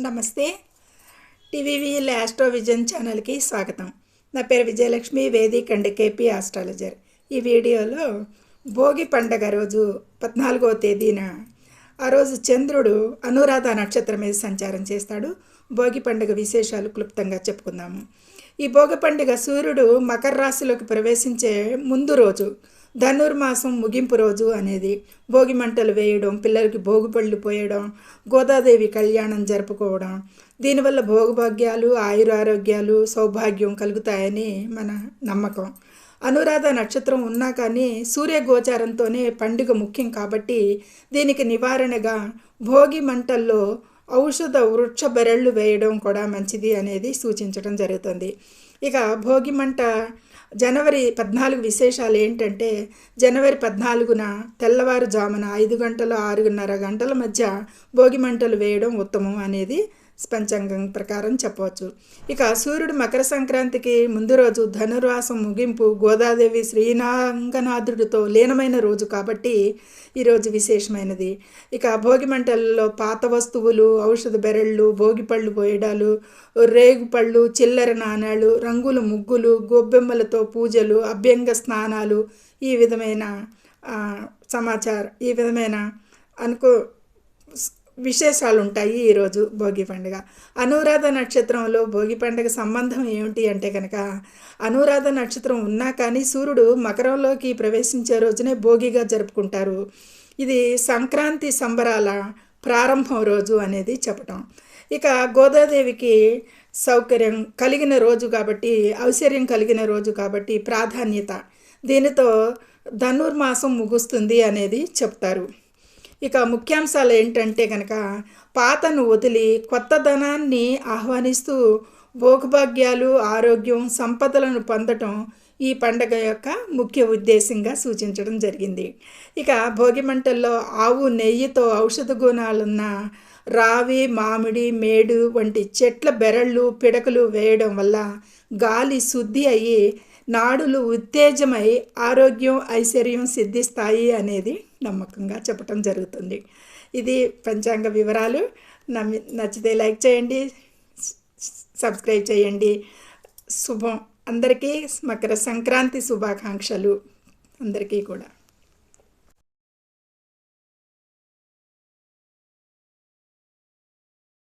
నమస్తే. టీవీవీ astro vision ఛానల్కి స్వాగతం. నా పేరు Vijayalakshmi Vedic and KP astrologer. ఈ వీడియోలో భోగి పండగ రోజు పద్నాలుగో తేదీన ఆ రోజు చంద్రుడు అనురాధ నక్షత్రం మీద సంచారం చేస్తాడు. భోగి పండుగ విశేషాలు క్లుప్తంగా చెప్పుకుందాము. ఈ భోగి పండుగ సూర్యుడు మకర రాశిలోకి ప్రవేశించే ముందు రోజు ధనుర్మాసం ముగింపు రోజు అనేది భోగి మంటలు వేయడం పిల్లలకి భోగిపళ్ళు పోయడం గోదాదేవి కళ్యాణం జరుపుకోవడం. దీనివల్ల భోగభాగ్యాలు ఆయురారోగ్యాలు సౌభాగ్యం కలుగుతాయని మన నమ్మకం. అనురాధ నక్షత్రం ఉన్నా కానీ సూర్య గోచారంతోనే పండుగ ముఖ్యం కాబట్టి దీనికి నివారణగా భోగి మంటల్లో ఔషధ వృక్ష బెరళ్ళు వేయడం కూడా మంచిది అనేది సూచించడం జరుగుతుంది. ఇక భోగి మంట జనవరి పద్నాలుగు విశేషాలు ఏంటంటే జనవరి పద్నాలుగున తెల్లవారుజామున ఐదు గంటల ఆరున్నర గంటల మధ్య భోగి మంటలు వేయడం ఉత్తమం అనేది పంచాంగం ప్రకారం చెప్పవచ్చు. ఇక సూర్యుడు మకర సంక్రాంతికి ముందు రోజు ధనుర్వాసం ముగింపు గోదాదేవి శ్రీనాంగనాథుడితో లీనమైన రోజు కాబట్టి ఈరోజు విశేషమైనది. ఇక భోగి మంటలలో పాత వస్తువులు ఔషధ బెరళ్ళు భోగి పళ్ళు పోయడాలు రేగుపళ్ళు చిల్లర నాణాలు రంగుల ముగ్గులు గొబ్బెమ్మలతో పూజలు అభ్యంగ స్నానాలు ఈ విధమైన సమాచారం ఈ విధమైన అనుకో విశేషాలు ఉంటాయి ఈరోజు భోగి పండుగ. అనురాధ నక్షత్రంలో భోగి పండుగ సంబంధం ఏమిటి అంటే కనుక అనురాధ నక్షత్రం ఉన్నా కానీ సూర్యుడు మకరంలోకి ప్రవేశించే రోజునే భోగిగా జరుపుకుంటారు. ఇది సంక్రాంతి సంబరాల ప్రారంభం రోజు అనేది చెప్పటం. ఇక గోదాదేవికి సౌకర్యం కలిగిన రోజు కాబట్టి ఔశ్వర్యం కలిగిన రోజు కాబట్టి ప్రాధాన్యత. దీనితో ధనుర్మాసం ముగుస్తుంది అనేది చెప్తారు. ఇక ముఖ్యాంశాలు ఏంటంటే కనుక పాతను వదిలి కొత్త ధనాన్ని ఆహ్వానిస్తూ భోగభాగ్యాలు ఆరోగ్యం సంపదలను పొందటం ఈ పండగ యొక్క ముఖ్య ఉద్దేశంగా సూచించడం జరిగింది. ఇక భోగిమంటల్లో ఆవు నెయ్యితో ఔషధ గుణాలున్న రావి మామిడి మేడు వంటి చెట్ల బెరళ్ళు పిడకలు వేయడం వల్ల గాలి శుద్ధి అయ్యి నాడులు ఉత్తేజమై ఆరోగ్యం ఐశ్వర్యం సిద్ధిస్తాయి అనేది నమ్మకంగా చెప్పటం జరుగుతుంది. ఇది పంచాంగ వివరాలు. నమ్మి నచ్చితే లైక్ చేయండి సబ్స్క్రైబ్ చేయండి. శుభం. అందరికీ మకర సంక్రాంతి శుభాకాంక్షలు. అందరికీ కూడా.